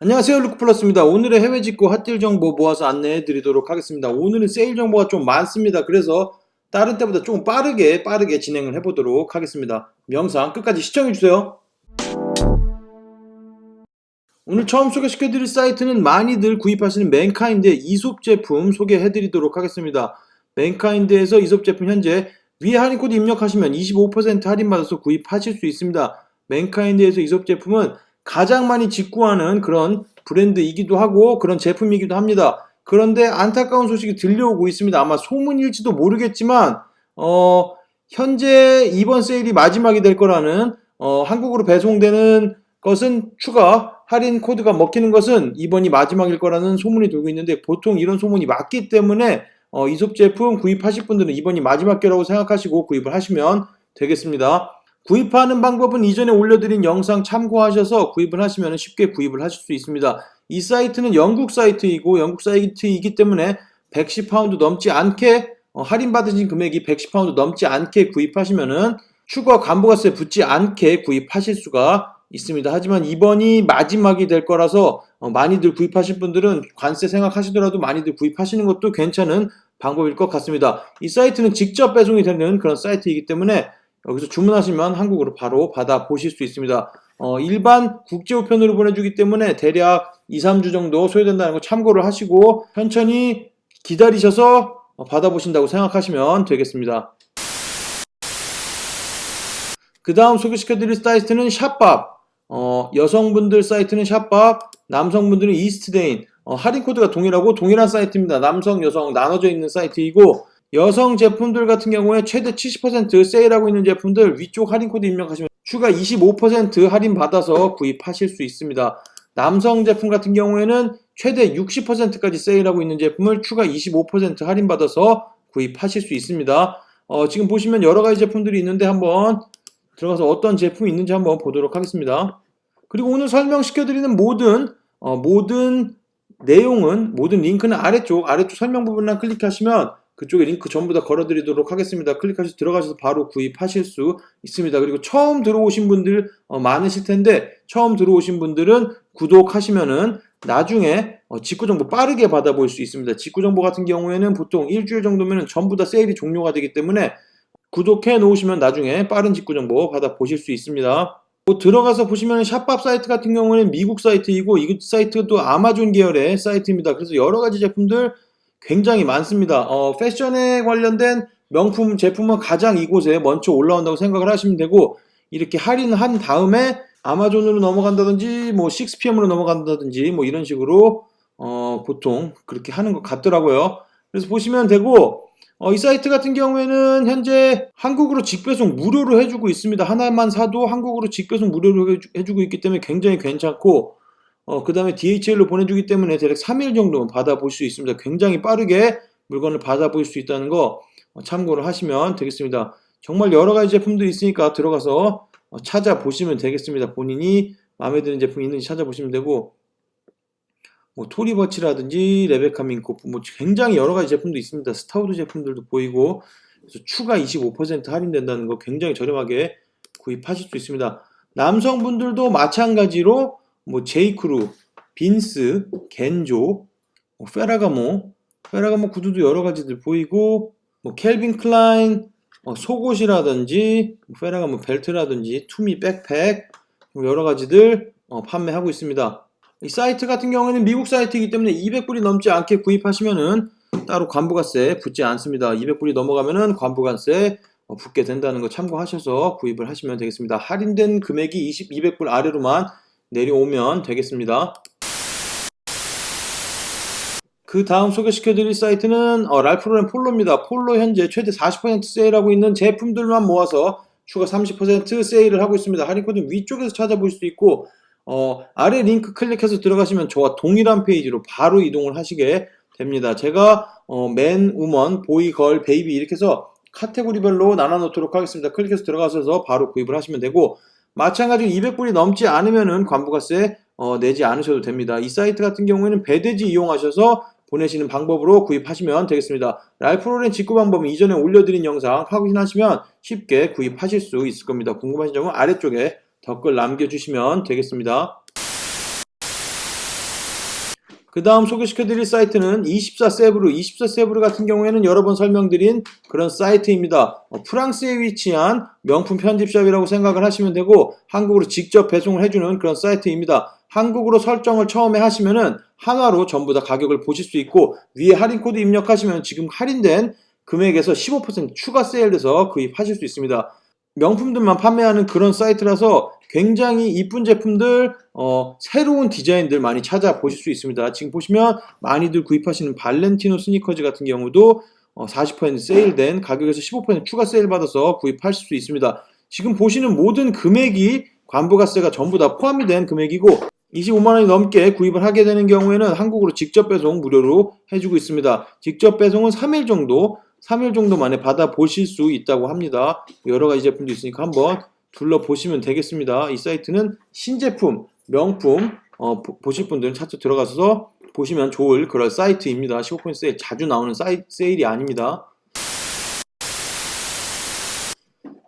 안녕하세요 루크플러스입니다. 오늘의 해외 직구 핫딜 정보 모아서 안내해 드리도록 하겠습니다. 오늘은 세일 정보가 좀 많습니다. 그래서 다른 때보다 좀 빠르게 빠르게 진행을 해 보도록 하겠습니다. 영상 끝까지 시청해 주세요. 오늘 처음 소개시켜 드릴 사이트는 많이들 구입하시는 맨카인드의 이솝 제품 소개해 드리도록 하겠습니다. 맨카인드에서 이솝 제품 현재 위에 할인 코드 입력하시면 25% 할인받아서 구입하실 수 있습니다. 맨카인드에서 이솝 제품은 가장 많이 직구하는 그런 브랜드이기도 하고 그런 제품이기도 합니다. 그런데 안타까운 소식이 들려오고 있습니다. 아마 소문일지도 모르겠지만 어, 현재 이번 세일이 마지막이 될 거라는 어, 한국으로 배송되는 것은 추가 할인 코드가 먹히는 것은 이번이 마지막일 거라는 소문이 돌고 있는데 보통 이런 소문이 맞기 때문에 어, 이솝 제품 구입하실 분들은 이번이 마지막 기라고 생각하시고 구입을 하시면 되겠습니다. 구입하는 방법은 이전에 올려드린 영상 참고하셔서 구입을 하시면 쉽게 구입을 하실 수 있습니다. 이 사이트는 영국 사이트이고 영국 사이트이기 때문에 110파운드 넘지 않게 어, 할인받으신 금액이 110파운드 넘지 않게 구입하시면은 추가 관부가세 붙지 않게 구입하실 수가 있습니다. 하지만 이번이 마지막이 될 거라서 어, 많이들 구입하실 분들은 관세 생각하시더라도 많이들 구입하시는 것도 괜찮은 방법일 것 같습니다. 이 사이트는 직접 배송이 되는 그런 사이트이기 때문에 여기서 주문하시면 한국으로 바로 받아 보실 수 있습니다. 어, 일반 국제 우편으로 보내주기 때문에 대략 2, 3주 정도 소요된다는 거 참고를 하시고 천천히 기다리셔서 어, 받아보신다고 생각하시면 되겠습니다. 그 다음 소개시켜드릴 사이트는 샵밥. 어, 여성분들 사이트는 샵밥, 남성분들은 이스트데인. 어, 할인 코드가 동일하고 동일한 사이트입니다. 남성, 여성 나눠져 있는 사이트이고 여성 제품들 같은 경우에 최대 70% 세일하고 있는 제품들 위쪽 할인 코드 입력하시면 추가 25% 할인 받아서 구입하실 수 있습니다. 남성 제품 같은 경우에는 최대 60%까지 세일하고 있는 제품을 추가 25% 할인 받아서 구입하실 수 있습니다. 어, 지금 보시면 여러 가지 제품들이 있는데 한번 들어가서 어떤 제품이 있는지 한번 보도록 하겠습니다. 그리고 오늘 설명시켜드리는 모든 어, 모든 내용은 모든 링크는 아래쪽 아래쪽 설명 부분만 클릭하시면 그쪽에 링크 전부 다 걸어드리도록 하겠습니다. 클릭하셔서 들어가셔서 바로 구입하실 수 있습니다. 그리고 처음 들어오신 분들 어, 많으실 텐데 처음 들어오신 분들은 구독하시면은 나중에 어, 직구 정보 빠르게 받아볼 수 있습니다. 직구 정보 같은 경우에는 보통 일주일 정도면 전부 다 세일이 종료가 되기 때문에 구독해 놓으시면 나중에 빠른 직구 정보 받아보실 수 있습니다. 뭐 들어가서 보시면 샵밥 사이트 같은 경우에는 미국 사이트이고 이 사이트도 아마존 계열의 사이트입니다. 그래서 여러 가지 제품들 굉장히 많습니다. 어, 패션에 관련된 명품 제품은 가장 이곳에 먼저 올라온다고 생각을 하시면 되고 이렇게 할인한 다음에 아마존으로 넘어간다든지 뭐 6PM으로 넘어간다든지 뭐 이런 식으로 어, 보통 그렇게 하는 것 같더라고요. 그래서 보시면 되고 어, 이 사이트 같은 경우에는 현재 한국으로 직배송 무료로 해주고 있습니다. 하나만 사도 한국으로 직배송 무료로 해주, 해주고 있기 때문에 굉장히 괜찮고 어, 그 다음에 DHL로 보내주기 때문에 대략 3일 정도는 받아볼 수 있습니다. 굉장히 빠르게 물건을 받아볼 수 있다는 거 어, 참고를 하시면 되겠습니다. 정말 여러 가지 제품들이 있으니까 들어가서 어, 찾아보시면 되겠습니다. 본인이 마음에 드는 제품이 있는지 찾아보시면 되고 뭐 토리버치라든지 레베카 민코프 뭐 굉장히 여러 가지 제품도 있습니다. 스타우드 제품들도 보이고 그래서 추가 25% 할인된다는 거 굉장히 저렴하게 구입하실 수 있습니다. 남성분들도 마찬가지로 뭐 제이크루, 빈스, 겐조, 뭐 페라가모, 페라가모 구두도 여러 가지들 보이고 뭐 켈빈 클라인 어, 속옷이라든지 뭐 페라가모 벨트라든지 투미 백팩 뭐 여러 가지들 어, 판매하고 있습니다. 이 사이트 같은 경우에는 미국 사이트이기 때문에 200불이 넘지 않게 구입하시면은 따로 관부가세 붙지 않습니다. 200불이 넘어가면은 관부가세 어, 붙게 된다는 거 참고하셔서 구입을 하시면 되겠습니다. 할인된 금액이 20, 200불 아래로만 내려오면 되겠습니다. 그 다음 소개시켜드릴 사이트는 어, 랄프로렌 폴로입니다. 폴로 현재 최대 40% 세일하고 있는 제품들만 모아서 추가 30% 세일을 하고 있습니다. 할인 코드 위쪽에서 찾아볼 수 있고 어, 아래 링크 클릭해서 들어가시면 저와 동일한 페이지로 바로 이동을 하시게 됩니다. 제가 어, 맨, 우먼, 보이, 걸, 베이비 이렇게 해서 카테고리별로 나눠 놓도록 하겠습니다. 클릭해서 들어가셔서 바로 구입을 하시면 되고 마찬가지로 200불이 넘지 않으면은 관부가세 어, 내지 않으셔도 됩니다. 이 사이트 같은 경우에는 배대지 이용하셔서 보내시는 방법으로 구입하시면 되겠습니다. 랄프로렌 직구 방법은 이전에 올려드린 영상 확인하시면 쉽게 구입하실 수 있을 겁니다. 궁금하신 점은 아래쪽에 댓글 남겨주시면 되겠습니다. 그 다음 소개시켜 드릴 사이트는 24세브르. 24세브르 같은 경우에는 여러 번 설명드린 그런 사이트입니다. 어, 프랑스에 위치한 명품 편집샵이라고 생각을 하시면 되고 한국으로 직접 배송을 해주는 그런 사이트입니다. 한국으로 설정을 처음에 하시면은 한화로 전부 다 가격을 보실 수 있고 위에 할인 코드 입력하시면 지금 할인된 금액에서 15% 추가 세일돼서 구입하실 수 있습니다. 명품들만 판매하는 그런 사이트라서 굉장히 이쁜 제품들, 어, 새로운 디자인들 많이 찾아보실 수 있습니다. 지금 보시면 많이들 구입하시는 발렌티노 스니커즈 같은 경우도 어, 40% 세일된 가격에서 15% 추가 세일 받아서 구입하실 수 있습니다. 지금 보시는 모든 금액이 관부가세가 전부 다 포함이 된 금액이고 25만원이 넘게 구입을 하게 되는 경우에는 한국으로 직접 배송 무료로 해주고 있습니다. 직접 배송은 3일 정도 3일 정도 만에 받아 보실 수 있다고 합니다. 여러 가지 제품도 있으니까 한번 둘러보시면 되겠습니다. 이 사이트는 신제품, 명품, 어, 보- 보실 분들은 차트 들어가서 보시면 좋을 그런 사이트입니다. 15% 세일 자주 나오는 사이, 세일이 아닙니다.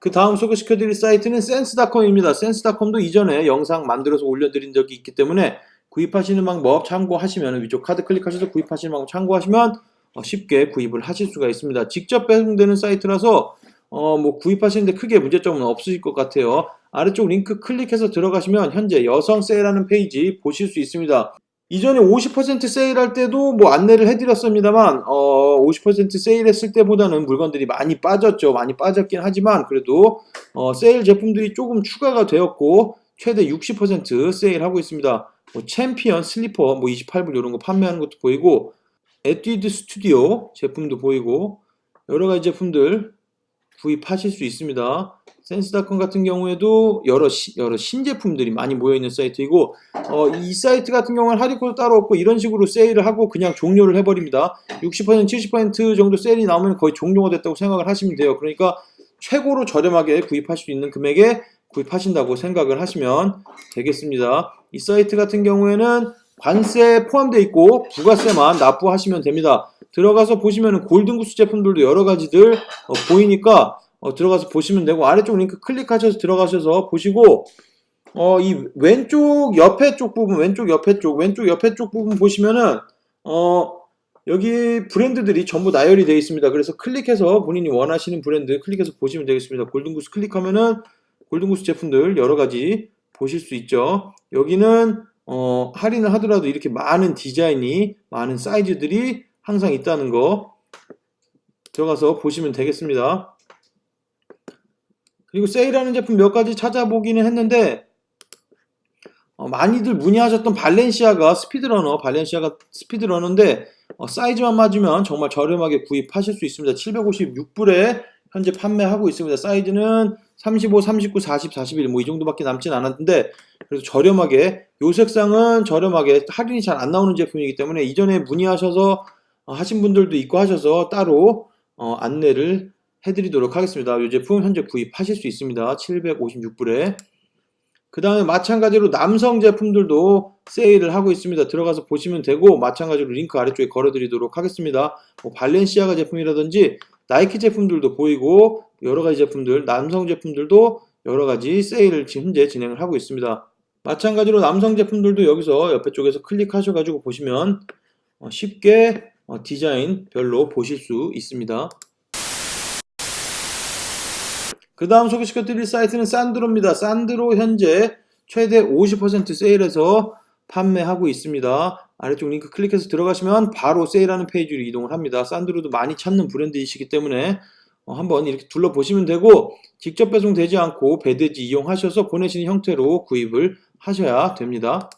그 다음 소개시켜드릴 사이트는 센스닷컴입니다. 센스닷컴도 이전에 영상 만들어서 올려드린 적이 있기 때문에 구입하시는 방법 참고하시면 위쪽 카드 클릭하셔서 구입하시는 방법 참고하시면 어, 쉽게 구입을 하실 수가 있습니다. 직접 배송되는 사이트라서 어, 뭐 구입하시는데 크게 문제점은 없으실 것 같아요. 아래쪽 링크 클릭해서 들어가시면 현재 여성 세일하는 페이지 보실 수 있습니다. 이전에 50% 세일할 때도 뭐 안내를 해드렸습니다만 어, 50% 세일했을 때보다는 물건들이 많이 빠졌죠. 많이 빠졌긴 하지만 그래도 어, 세일 제품들이 조금 추가가 되었고 최대 60% 세일하고 있습니다. 뭐 챔피언 슬리퍼 뭐 28불 이런 거 판매하는 것도 보이고 에뛰드 스튜디오 제품도 보이고 여러 가지 제품들 구입하실 수 있습니다. 센스닷컴 같은 경우에도 여러 시- 여러 신제품들이 많이 모여 있는 사이트이고 어, 이 사이트 같은 경우는 할인코드 따로 없고 이런 식으로 세일을 하고 그냥 종료를 해버립니다. 60% 70% 정도 세일이 나오면 거의 종료가 됐다고 생각을 하시면 돼요. 그러니까 최고로 저렴하게 구입할 수 있는 금액에 구입하신다고 생각을 하시면 되겠습니다. 이 사이트 같은 경우에는 관세 포함되어 있고 부가세만 납부하시면 됩니다. 들어가서 보시면 골든구스 제품들도 여러 가지들 어, 보이니까 어, 들어가서 보시면 되고 아래쪽 링크 클릭하셔서 들어가셔서 보시고 어, 이 왼쪽 옆에 쪽 부분 왼쪽 옆에 쪽 왼쪽 옆에 쪽 부분 보시면은 어, 여기 브랜드들이 전부 나열이 되어 있습니다. 그래서 클릭해서 본인이 원하시는 브랜드 클릭해서 보시면 되겠습니다. 골든구스 클릭하면은 골든구스 제품들 여러 가지 보실 수 있죠. 여기는 어, 할인을 하더라도 이렇게 많은 디자인이 많은 사이즈들이 항상 있다는 거 들어가서 보시면 되겠습니다. 그리고 세일하는 제품 몇 가지 찾아보기는 했는데 어, 많이들 문의하셨던 발렌시아가 스피드러너, 발렌시아가 스피드러너인데 어, 사이즈만 맞으면 정말 저렴하게 구입하실 수 있습니다. 756불에 현재 판매하고 있습니다. 사이즈는 35, 39, 40, 41 뭐 이 정도밖에 남진 않았는데 그래서 저렴하게 요 색상은 저렴하게 할인이 잘 안 나오는 제품이기 때문에 이전에 문의하셔서 어, 하신 분들도 있고 하셔서 따로 어, 안내를 해드리도록 하겠습니다. 이 제품 현재 구입하실 수 있습니다. 756불에 그 다음에 마찬가지로 남성 제품들도 세일을 하고 있습니다. 들어가서 보시면 되고 마찬가지로 링크 아래쪽에 걸어드리도록 하겠습니다. 뭐 발렌시아가 제품이라든지 나이키 제품들도 보이고 여러 가지 제품들 남성 제품들도 여러 가지 세일을 현재 진행을 하고 있습니다. 마찬가지로 남성 제품들도 여기서 옆에 쪽에서 클릭하셔가지고 보시면 어, 쉽게 어, 디자인별로 보실 수 있습니다. 그 다음 소개시켜 드릴 사이트는 산드로입니다. 산드로 현재 최대 50% 세일해서 판매하고 있습니다. 아래쪽 링크 클릭해서 들어가시면 바로 세일하는 페이지로 이동을 합니다. 산드로도 많이 찾는 브랜드이시기 때문에 어, 한번 이렇게 둘러보시면 되고 직접 배송되지 않고 배대지 이용하셔서 보내시는 형태로 구입을 하셔야 됩니다.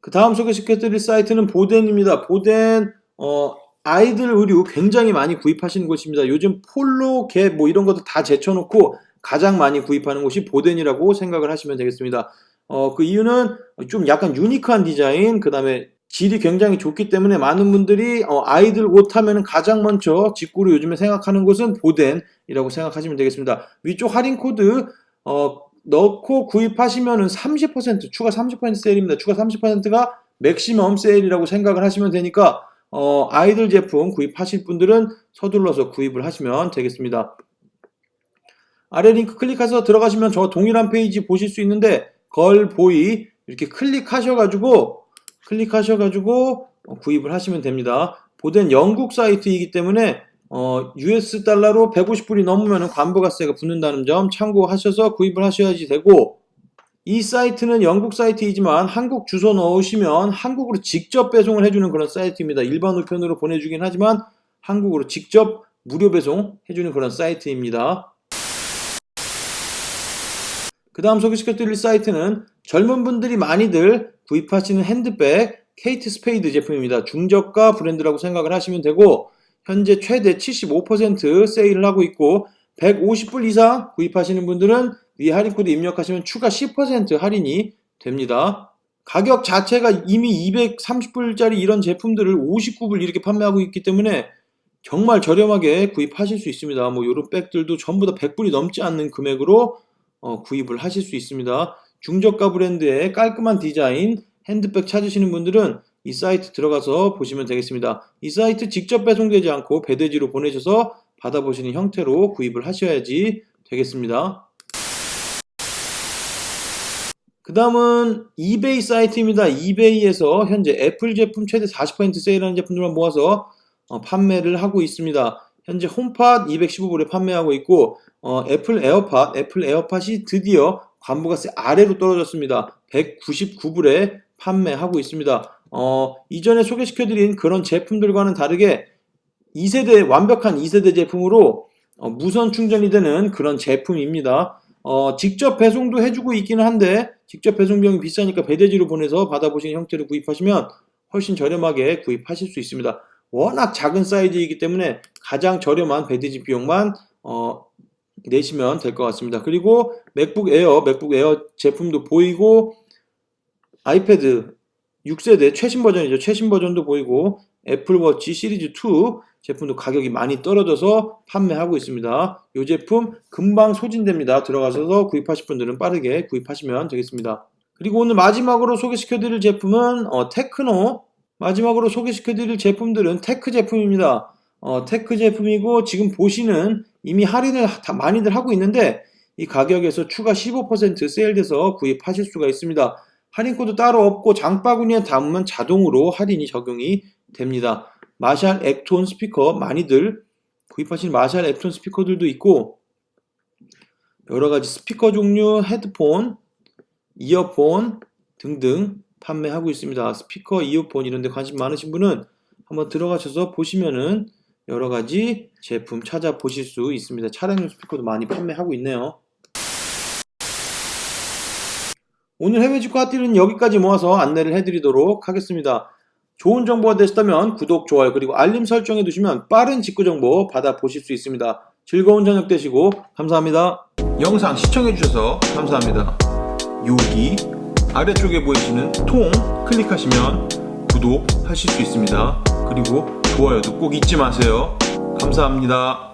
그 다음 소개시켜드릴 사이트는 보덴입니다. 보덴 어, 아이들 의류 굉장히 많이 구입하시는 곳입니다. 요즘 폴로, 개 뭐 이런 것도 다 제쳐놓고 가장 많이 구입하는 곳이 보덴이라고 생각을 하시면 되겠습니다. 어, 그 이유는 좀 약간 유니크한 디자인, 그 다음에 질이 굉장히 좋기 때문에 많은 분들이 어, 아이들 옷 하면 가장 먼저 직구로 요즘에 생각하는 곳은 보덴이라고 생각하시면 되겠습니다. 위쪽 할인 코드 어, 넣고 구입하시면은 30% 추가 30% 세일입니다. 추가 30%가 맥시멈 세일이라고 생각을 하시면 되니까 어, 아이들 제품 구입하실 분들은 서둘러서 구입을 하시면 되겠습니다. 아래 링크 클릭해서 들어가시면 저 동일한 페이지 보실 수 있는데 걸 보이 이렇게 클릭하셔가지고 클릭하셔가지고 어, 구입을 하시면 됩니다. 보된 영국 사이트이기 때문에 어, US 달러로 150불이 넘으면 관부가세가 붙는다는 점 참고하셔서 구입을 하셔야지 되고 이 사이트는 영국 사이트이지만 한국 주소 넣으시면 한국으로 직접 배송을 해주는 그런 사이트입니다. 일반 우편으로 보내주긴 하지만 한국으로 직접 무료 배송 해주는 그런 사이트입니다. 그 다음 소개시켜드릴 사이트는 젊은 분들이 많이들 구입하시는 핸드백 케이트 스페이드 제품입니다. 중저가 브랜드라고 생각을 하시면 되고 현재 최대 75% 세일을 하고 있고 150불 이상 구입하시는 분들은 위 할인 코드 입력하시면 추가 10% 할인이 됩니다. 가격 자체가 이미 230불짜리 이런 제품들을 59불 이렇게 판매하고 있기 때문에 정말 저렴하게 구입하실 수 있습니다. 뭐 이런 백들도 전부 다 100불이 넘지 않는 금액으로 어, 구입을 하실 수 있습니다. 중저가 브랜드의 깔끔한 디자인 핸드백 찾으시는 분들은 이 사이트 들어가서 보시면 되겠습니다. 이 사이트 직접 배송되지 않고 배대지로 보내셔서 받아보시는 형태로 구입을 하셔야지 되겠습니다. 그 다음은 이베이 사이트입니다. 이베이에서 현재 애플 제품 최대 40% 세일하는 제품들만 모아서 어, 판매를 하고 있습니다. 현재 홈팟 215불에 판매하고 있고 어, 애플 에어팟, 애플 에어팟이 드디어 관부가세 아래로 떨어졌습니다. 199불에 판매하고 있습니다. 어, 이전에 소개시켜드린 그런 제품들과는 다르게 2세대, 완벽한 2세대 제품으로 어, 무선 충전이 되는 그런 제품입니다. 어, 직접 배송도 해주고 있기는 한데 직접 배송 비용이 비싸니까 배대지로 보내서 받아보시는 형태로 구입하시면 훨씬 저렴하게 구입하실 수 있습니다. 워낙 작은 사이즈이기 때문에 가장 저렴한 배대지 비용만 어, 내시면 될 것 같습니다. 그리고 맥북 에어, 맥북 에어 제품도 보이고 아이패드 6세대 최신 버전이죠. 최신 버전도 보이고 애플워치 시리즈 2 제품도 가격이 많이 떨어져서 판매하고 있습니다. 이 제품 금방 소진됩니다. 들어가셔서 구입하실 분들은 빠르게 구입하시면 되겠습니다. 그리고 오늘 마지막으로 소개시켜드릴 제품은 어, 테크노 마지막으로 소개시켜드릴 제품들은 테크 제품입니다. 어, 테크 제품이고 지금 보시는 이미 할인을 다 많이들 하고 있는데 이 가격에서 추가 15% 세일돼서 구입하실 수가 있습니다. 할인 코드 따로 없고 장바구니에 담으면 자동으로 할인이 적용이 됩니다. 마샬 액톤 스피커 많이들 구입하시는 마샬 액톤 스피커들도 있고 여러 가지 스피커 종류, 헤드폰, 이어폰 등등 판매하고 있습니다. 스피커, 이어폰 이런 데 관심 많으신 분은 한번 들어가셔서 보시면은 여러 가지 제품 찾아보실 수 있습니다. 차량용 스피커도 많이 판매하고 있네요. 오늘 해외 주가 핫딜은 여기까지 모아서 안내를 해드리도록 하겠습니다. 좋은 정보가 되셨다면 구독, 좋아요, 그리고 알림 설정해 두시면 빠른 직구 정보 받아보실 수 있습니다. 즐거운 저녁 되시고 감사합니다. 영상 시청해 주셔서 감사합니다. 여기 아래쪽에 보이시는 통 클릭하시면 구독하실 수 있습니다. 그리고 좋아요도 꼭 잊지 마세요. 감사합니다.